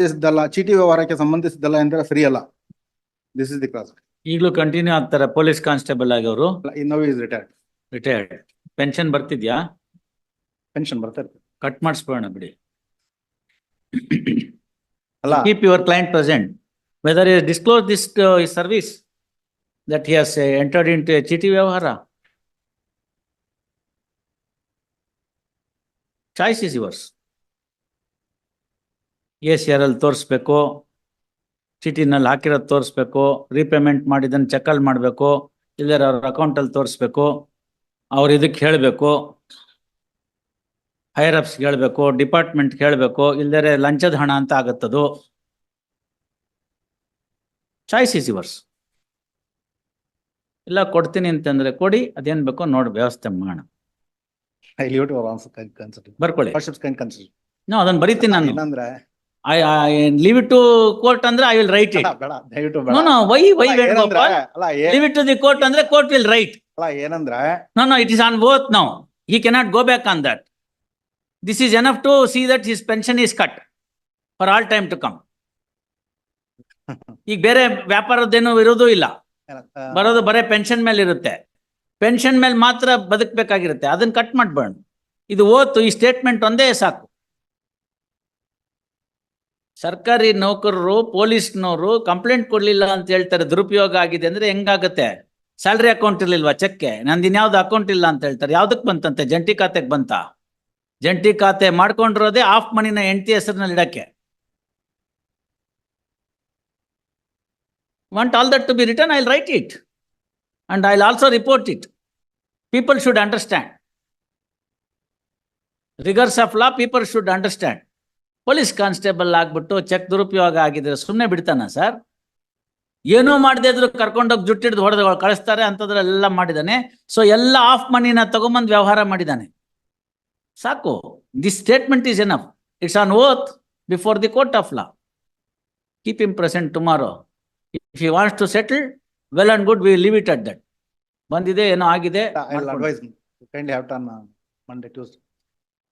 ಸಂಬಂಧಿಸಿದ್ದಲ್ಲ ಚೀಟಿ ವ್ಯವಹಾರಕ್ಕೆ ಸಂಬಂಧಿಸಿದ್ದಲ್ಲ ಎಂದರೆ ಸರಿಯಲ್ಲ ದಿಸ್ ಇಸ್ ದಿ ಕ್ಲಾಸ್ ಈಗಲೂ ಕಂಟಿನ್ಯೂ ಆಗ್ತಾರೆ ಪೊಲೀಸ್ ಕಾನ್ಸ್ಟೇಬಲ್ ಆಗಿ ಅವರು. ಇನ್ನೂ ಇಸ್ ರಿಟೈರ್ಡ್ ರಿಟೈರ್ಡ್ ಪೆನ್ಷನ್ ಬರ್ತಿದ್ಯಾ? ಪೆನ್ಷನ್ ಬರ್ತಾ ಇರ್ತದೆ. ಕಟ್ ಮಾಡಿಸ್ಬೋಣ ಬಿಡಿ. ಅಲ್ಲ. Keep your client present whether he has disclosed this to his service, that he has ಚೀಟಿ ವ್ಯವಹಾರ choice is chiti vyavahara. C R ಅಲ್ಲಿ ತೋರಿಸ್ಬೇಕು ಚೀಟಿನಲ್ಲಿ ಹಾಕಿರೋದು ತೋರಿಸ್ಬೇಕು ರೀಪೇಮೆಂಟ್ ಮಾಡಿದ್ದನ್ನು ಚೆಕಲ್ ಮಾಡಬೇಕು ಇಲ್ಲರ ಅವ್ರ ಅಕೌಂಟಲ್ಲಿ ತೋರಿಸ್ಬೇಕು ಅವ್ರು ಇದಕ್ಕೆ ಹೇಳಬೇಕು ಹೈರ್ ಅಪ್ಸ್ ಹೇಳಬೇಕು ಡಿಪಾರ್ಟ್ಮೆಂಟ್ ಹೇಳಬೇಕು ಇಲ್ದರೆ ಲಂಚದ ಹಣ ಅಂತ ಆಗತ್ತದು. ಚಾಯ್ಸ್ ಇಸ್ ಇವರ್ಸ್ ಇಲ್ಲ ಕೊಡ್ತೀನಿ ಅಂತಂದ್ರೆ ಕೊಡಿ ಅದೇನ್ ಬೇಕೋ ನೋಡಿ ವ್ಯವಸ್ಥೆ ಮಾಡೋಣ. ಬರ್ಕೊಳ್ಳಿ. ವಾಟ್ಸ್ಆಪ್ ಕೈಂಡ್ ಕನ್ಸಿಡರ್ ನೋ ಅದನ್ನ ಬರೀತೀನಿ ನಾನು. ಏನಂದ್ರೆ I leave it to court ಅಂದ್ರೆ ಐ ವಿಲ್ ರೈಟ್ ಇಟ್ ಬೇಡ ಬೇಡ ದಯವಿಟ್ಟು ನೋ ನೋ ವೈ ವೈ ಅಲ್ಲ, ಏನಂದ್ರೆ ವೇಣುಗೋಪಾಲ್ ಅಲ್ಲ ಏ- leave it to the court ಅಂದ್ರೆ ಕೋರ್ಟ್ ವಿಲ್ ರೈಟ್ ಅಲ್ಲ ಏನಂದ್ರೆ No, no, it is on both now. He cannot go back on that. This is enough to see that his pension is cut for all time to come. ಈಗ ಬೇರೆ ವ್ಯಾಪಾರದ್ದೇನು ಇರೋದು ಇಲ್ಲ. ಆ, ಬರೋದು ಬರೇ pension ಮೇಲೆ ಇರುತ್ತೆ. ಪೆನ್ಷನ್ ಮೇಲೆ ಮಾತ್ರ ಬದುಕಬೇಕಾಗಿರುತ್ತೆ. ಅದನ್ನ ಕಟ್ ಮಾಡ್ಬೇಡ ಇದು ಓತು ಈ ಸ್ಟೇಟ್ಮೆಂಟ್ ಒಂದೇ ಸಾಕು. ಸರ್ಕಾರಿ ನೌಕರರು ಪೊಲೀಸ್ನವರು ಕಂಪ್ಲೇಂಟ್ ಕೊಡ್ಲಿಲ್ಲ ಅಂತ ಹೇಳ್ತಾರೆ ದುರುಪಯೋಗ ಆಗಿದೆ ಅಂದ್ರೆ ಹೆಂಗಾಗತ್ತೆ ಸ್ಯಾಲ್ರಿ ಅಕೌಂಟ್ ಇರ್ಲಿಲ್ವಾ ಚೆಕ್ಕೆ ನಂದು ಇನ್ಯಾವ್ದು ಅಕೌಂಟ್ ಇಲ್ಲ ಅಂತ ಹೇಳ್ತಾರೆ ಯಾವ್ದಕ್ ಬಂತಂತೆ ಜಂಟಿ ಖಾತೆಗೆ ಬಂತ ಜಂಟಿ ಖಾತೆ ಮಾಡ್ಕೊಂಡಿರೋದೇ ಆಫ್ ಮನಿನ ಹೆಂಡತಿ ಹೆಸರಿನಲ್ಲಿ ಇಡಕ್ಕೆ want all that to be written, I'll write it. And I'll also report it. People should understand. Rigors of law, people should understand. Police constable ಆಗ್ಬಿಟ್ಟು ಚೆಕ್ ದುರುಪಯೋಗ ಆಗಿದ್ರೆ ಸುಮ್ಮನೆ ಬಿಡ್ತಾನ ಸರ್? ಏನೂ ಮಾಡದೇ ಇದ್ರು ಕರ್ಕೊಂಡೋಗಿ ಜುಟ್ಟಿಡ್ದು ಹೊಡೆದು ಕಳಿಸ್ತಾರೆ ಅಂತದ್ರಲ್ಲೆಲ್ಲ ಮಾಡಿದಾನೆ. ಸೊ ಎಲ್ಲ ಆಫ್ ಮನಿನ ತಗೊಂಬಂದು ವ್ಯವಹಾರ ಮಾಡಿದಾನೆ. ಸಾಕು. The statement is enough it's on oath before the court of law keep him present tomorrow if you wants to settle well and good we leave it at that ಬಂದಿದೆ ಏನೋ ಆಗಿದೆ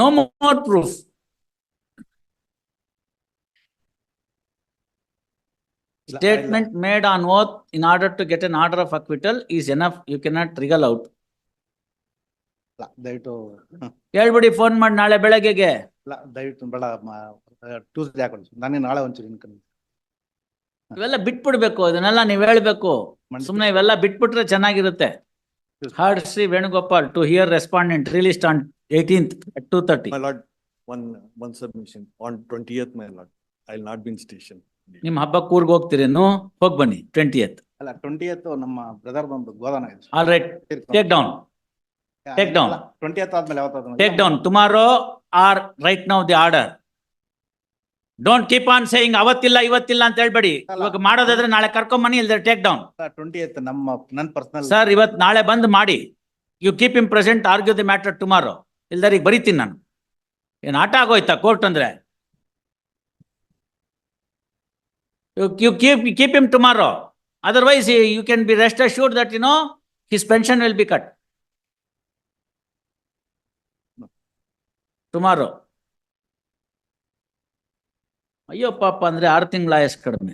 no more proof. Statement made on oath in order to get an order of acquittal is enough. You cannot wriggle out. ಇಲ್ಲ ದಯವಿಟ್ಟು ಹೇಳ್ಬಿಡಿ phone ಮಾಡಿ ನಾಳೆ ಬೆಳಗ್ಗೆಗೆ. ಇಲ್ಲ ದಯವಿಟ್ಟು ಬೇಡ ಟ್ಯೂಸ್ಡೇ ಹಾಕೊಂಡು ನಾನೇ ನಾಳೆ ಒಂಚೂರು ಇನ್ಕಮ್ ಇವೆಲ್ಲ ಬಿಟ್ಬಿಡ್ಬೇಕು ಇದನ್ನೆಲ್ಲ ನೀವ್ ಹೇಳ್ಬೇಕು. ಸುಮ್ನೆ ಇವೆಲ್ಲ ಬಿಟ್ಬಿಟ್ರೆ ಚೆನ್ನಾಗಿರುತ್ತೆ. Heard Shri Venugopal to hear respondent released on eighteenth at two thirty My lord, one, one submission. On twentieth, my lord, I'll not be in station. ನಿಮ್ಮ ಹಬ್ಬ ಕೂರ್ಗ್ ಹೋಗ್ತೀರೇನು ಹೋಗಿ ಬನ್ನಿ ಟ್ವೆಂಟಿಯತ್ ಅಲ್ಲ ಟ್ವೆಂಟಿ ನಮ್ಮ ಬ್ರದರ್ ಬಂದು ಗೋದಾನ ಇದೆ. All right take down take down. Twenty ಆದ್ಮೇಲೆ ಯಾವತ್ತಾದ್ರು Take down. Tomorrow or right now the order. Don't keep on saying ಅವತ್ತಿಲ್ಲ ಇವತ್ತಿಲ್ಲ ಅಂತ ಹೇಳ್ಬೇಡಿ. ಇವಾಗ ಮಾಡೋದಾದ್ರೆ ನಾಳೆ ಕರ್ಕೊಂಡ್ ಬನ್ನಿ ಇಲ್ದ್ರೆ ಟೇಕ್ ಡೌನ್ ಟ್ವೆಂಟಿ ನಮ್ಮ ನನ್ ಪರ್ಸನಲ್ ಸರ್ ಇವತ್ತು ನಾಳೆ ಬಂದ್ ಮಾಡಿ. You keep him present argue the matter tomorrow ಇಲ್ದಾರ ಈಗ ಬರೀತೀನಿ ನಾನು. ಏನು ಆಟ ಆಗೋಯ್ತಾ ಕೋರ್ಟ್ ಅಂದ್ರೆ? You keep keep him tomorrow otherwise you can be rest assured that you know his pension will be cut tomorrow ಅಯ್ಯೋ ಪಾಪ ಅಂದ್ರೆ ಆರು ತಿಂಗಳ ಆಯಸ್ ಕಡಿಮೆ.